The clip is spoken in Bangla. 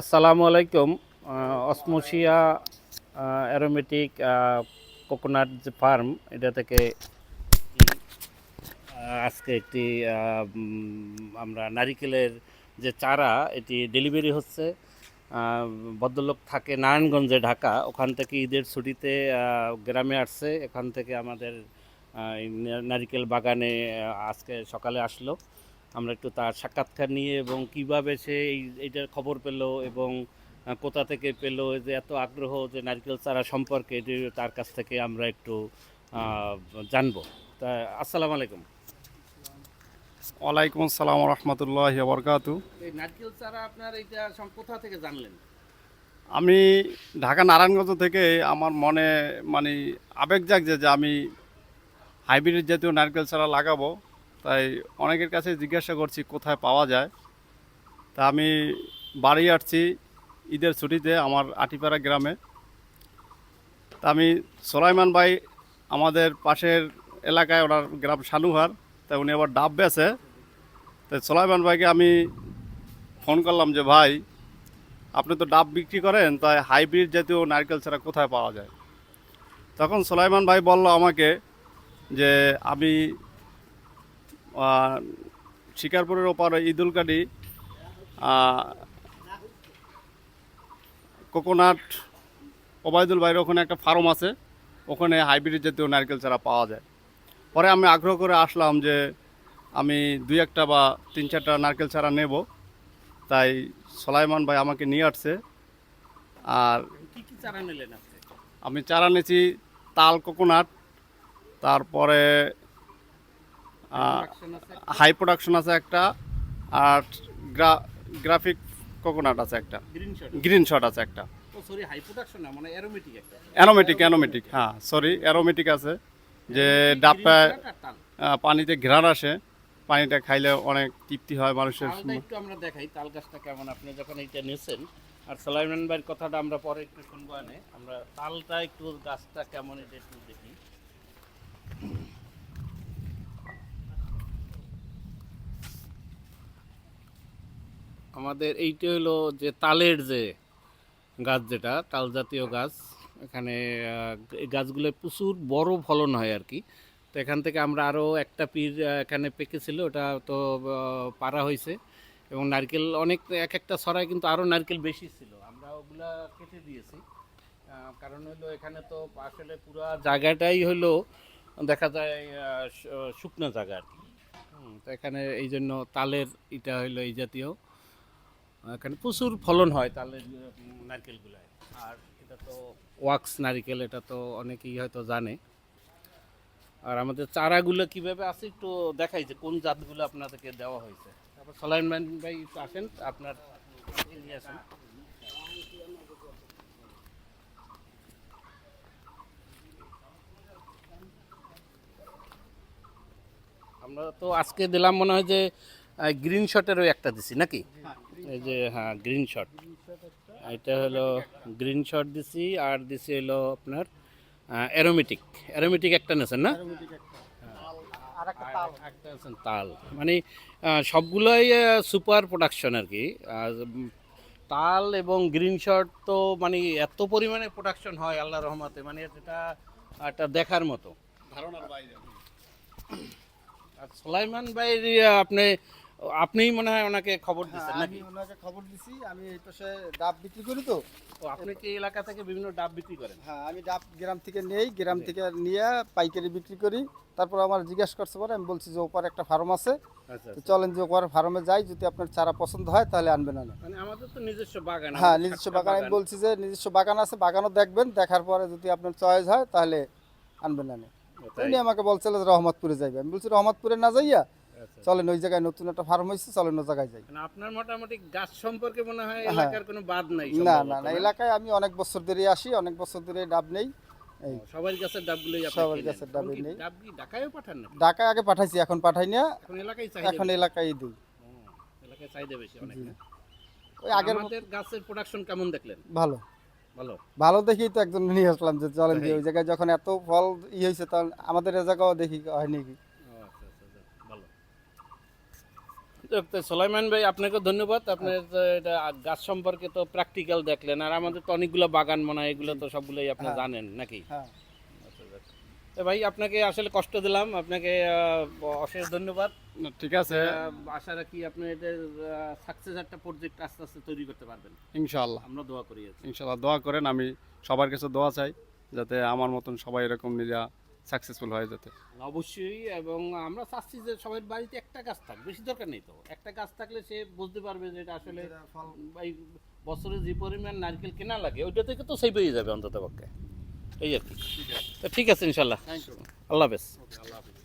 আসসালামু আলাইকুম অসমোসিয়া অ্যারোমেটিক কোকোনাট যে ফার্ম, এটা থেকে আজকে একটি আমরা নারিকেলের যে চারা, এটি ডেলিভারি হচ্ছে। ভদ্রলোক থাকে নারায়ণগঞ্জে, ঢাকা। ওখান থেকে ঈদের ছুটিতে গ্রামে আসছে। এখান থেকে আমাদের নারিকেল বাগানে আজকে সকালে আসলো। আমরা একটু তার সাক্ষাৎকার নিয়ে এবং কীভাবে সে এই এইটার খবর পেল এবং কোথা থেকে পেল যে এত আগ্রহ যে নারকেল চারা সম্পর্কে এটি তার কাছ থেকে আমরা একটু জানব। তা আসসালামু আলাইকুম। ওয়ালাইকুম আসসালাম রহমতুল্লাহ বরকাতু এই নারকেল চারা আপনার এইটা কোথা থেকে জানলেন? আমি ঢাকা নারায়ণগঞ্জ থেকে আমার মনে মানে আবেগ জাগছে যে আমি হাইব্রিড জাতীয় নারকেল চারা লাগাবো। তাই অনেকের কাছে জিজ্ঞাসা করছি, কোথায় পাওয়া যায়? তা আমি বাড়ি আসছি ঈদের ছুটিতে আমার আটিপাড়া গ্রামে। তা আমি সোলাইমান ভাই আমাদের পাশের এলাকায়, ওনার গ্রাম সানুহার তাই উনি আবার ডাব বেছে। তাই সোলাইমান ভাইকে আমি ফোন করলাম যে, ভাই, আপনি তো ডাব বিক্রি করেন, তাই হাইব্রিড জাতীয় নারকেল ছাড়া কোথায় পাওয়া যায়? তখন সোলাইমান ভাই বলল আমাকে যে, আমি শিকারপুরের ওপারে ঈদুলকাটি কোকোনাট ওবায়দুল ভাইয়ের ওখানে একটা ফার্ম আছে ওখানে হাইব্রিড জাতীয় নারকেল চারা পাওয়া যায়। পরে আমি আগ্রহ করে আসলাম যে আমি দুই একটা বা তিন চারটা নারকেল চারা নেব। তাই সোলাইমান ভাই আমাকে নিয়ে আসছে। আর কি কি চারা নিলেন আমি চারা নিয়েছি তাল কোকোনাট তারপরে? হাই প্রোডাকশন আছে একটা আর গ্রা গ্রাফিক কোকোনাট আছে একটা। গ্রিন শট আছে একটা। সরি হাই প্রোডাকশন না মানে অ্যারোমেটিক একটা। অ্যারোমেটিক অ্যারোমেটিক হ্যাঁ সরি অ্যারোমেটিক আছে। যে। আহ, পানিতে ঘেরার আসে পানিটা খাইলে অনেক তৃপ্তি হয় মানুষের একটু আমরা দেখাই তাল গাছটা কেমন আপনি যখন এইটা নিয়েছেন আর সালাইমান ভাইয়ের কথাটা আমরা পরে একটু শুনব আনে আমরা তালটা একটু গাছটা কেমন এটা একটু দেখি। আমাদের এইটা হলো যে তালের যে গাছ যেটা, তাল জাতীয় গাছ, এখানে গাছগুলো প্রচুর বড় ফলন হয় আর কি। তো এখান থেকে আমরা আরও একটা পীর এখানে পেকেছিল, ওটা তো পারা হয়েছে। এবং নারকেল অনেক, এক একটা ছড়ায় কিন্তু আরও নারকেল বেশি ছিল। আমরা ওগুলা কেটে দিয়েছি। কারণ হলো এখানে তো আসলে পুরো জায়গাটাই হলো, দেখা যায় শুকনো জায়গা আর কি। তো এখানে এই জন্য তালের এটা হলো এই জাতীয়। এখানে প্রচুর ফলন হয় তালের নারকেলগুলায়। আর এটা তো ওয়াক্স নারকেল, এটা তো অনেকেই হয়তো জানে। আর আমাদের চারাগুলো কীভাবে আছে একটু দেখাই যে কোন জাতগুলো আপনাদেরকে দেওয়া হয়েছে। তারপর সলাইমান ভাই আসেন, আপনার আমরা তো আজকে দিলাম মনে হয় যে গ্রিন শটেরও একটা দিছি নাকি? এই যে হ্যাঁ গ্রিন শট এটা হলো গ্রিন শট দিছি আর দিছি হলো আপনার অ্যারোমেটিক অ্যারোমেটিক একটা নেছেন না? আর একটা তাল। মানে সবগুলোই সুপার প্রোডাকশন আর কি। তাল এবং গ্রিন শট তো মানে এত পরিমাণে প্রোডাকশন হয় আল্লাহ রহমাতে মানে এটা একটা দেখার মতো। ধারণার বাইরে। আর সোলাইমান ভাই আপনি আপনিই মনে হয় ওনাকে খবর দিচ্ছেন হ্যাঁ, নাকি আমি ওনাকে খবর দিছি আমি এই পাশে ডাব বিক্রি করি তো। ও আপনি কি এলাকা থেকে বিভিন্ন ডাব বিক্রি করেন? হ্যাঁ আমি ডাব গ্রাম থেকে নেই গ্রাম থেকে নিয়ে পাইকারি বিক্রি করি। তারপর আমার জিজ্ঞাসা করছে পরে আমি বলছি যে ওপারে একটা ফার্ম আছে। আচ্ছা তো চলেন যে ওপারে ফার্মে যাই যদি আপনার চারা পছন্দ হয় তাহলে আনবেন না মানে আমাদের তো নিজস্ব বাগান হ্যাঁ নিজস্ব বাগান আমি বলছি যে নিজস্ব বাগান আছে বাগানও দেখবেন দেখার পরে যদি আপনার চয়েস হয় তাহলে আনবেন না? উনি আমাকে বলছিল রহমতপুরে যাইবে। আমি বলছি রহমতপুরে না যাইয়া আচ্ছা। চলেন ওই জায়গায় নতুন একটা ফার্ম হয়েছে চলেন ওই জায়গায় যাই। মানে আপনার মোটামুটি গাছ সম্পর্কে মনে হয় হ্যাঁ। এলাকার কোনো বাদ নাই না না না এলাকায় আমি অনেক বছর ধরে আসি অনেক বছর ধরে ডাব নেই। সবার গাছের ডাবগুলোই আপনি গাছের ডাবই নেই। ডাব কি ঢাকায়ও পাঠান না ঢাকায় আগে পাঠাইছি এখন পাঠাই না। এখন এলাকায় চাহিদা এখন এলাকায় দিই। এলাকায় চাহিদা বেশি অনেক ওই আগের আমাদের গাছের প্রোডাকশন কেমন দেখলেন? ভালো। ভালো? ভালো দেখেই তো একজন নিয়ে আসলাম যে চলেন ওই জায়গায় যখন এত ফল ই হয়েছে তখন আমাদের এ জায়গাও দেখি হয়নি কি ও, আচ্ছা, আচ্ছা, আচ্ছা, ভালো যাক, তো সোলাইমান ভাই আপনাকে ধন্যবাদ। আপনার এটা গাছ সম্পর্কে তো প্র্যাকটিক্যাল দেখলেন আর আমাদের তো অনেকগুলো বাগান মনে হয় এগুলো তো সবগুলোই আপনি হ্যাঁ। জানেন নাকি? হ্যাঁ। তো ভাই আপনাকে আসলে কষ্ট দিলাম আপনাকে আহ, অশেষ ধন্যবাদ। ঠিক আছে। আশা রাখি আপনি এদের সাকসেস একটা প্রজেক্ট আস্তে আস্তে তৈরি করতে পারবেন। ইনশাআল্লাহ। আমরা দোয়া করি ইনশাআল্লাহ দোয়া করেন আমি সবার কাছে দোয়া চাই যাতে আমার মতন সবাই এরকম নিজা সাকসেসফুল হয় যাতে। অবশ্যই এবং আমরা চাচ্ছি যে সবাই বাড়িতে একটা গাছ থাক বেশি দরকার নেই তো। একটা গাছ থাকলে সে বুঝতে পারবে যে এটা আসলে এই বছরে যে পরিমাণ নারকেল কেনা লাগে ওইটা থেকে তো সেই পেয়ে যাবে অন্তত পক্ষে এই আর কি। তো ঠিক আছে ইনশাল্লাহ। থ্যাংক ইউ আল্লাহ হাফেজ। আল্লাহ হাফিজ।